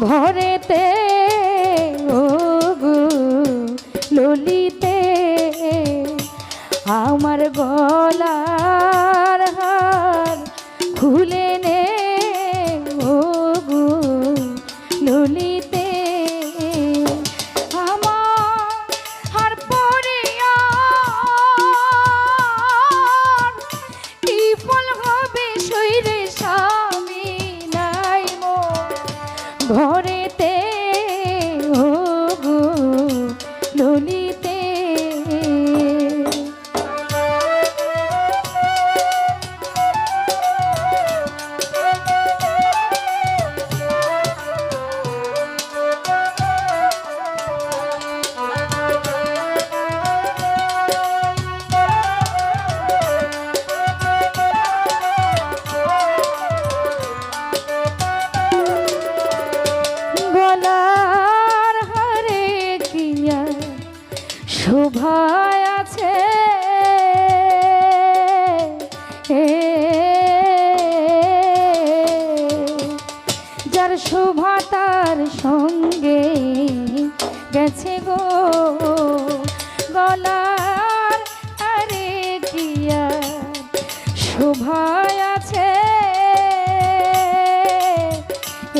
ভরেতে ও গো ললিতে আমার গলার ঘরেতে গলার হারে কিয়া শোভা আছে। যার শোভা তার সঙ্গে গেছে গো গলার আরে কিয়া শোভা আছে।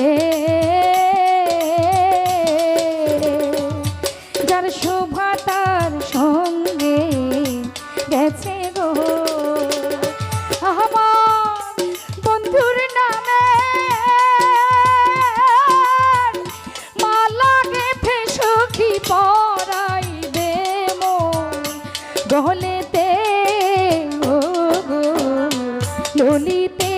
এ, ললিতে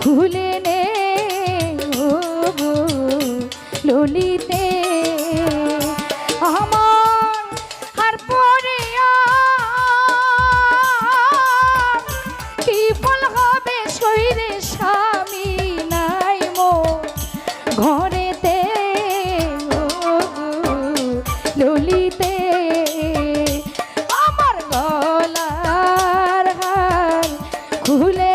খুলে নে ও ললিতে। Coucou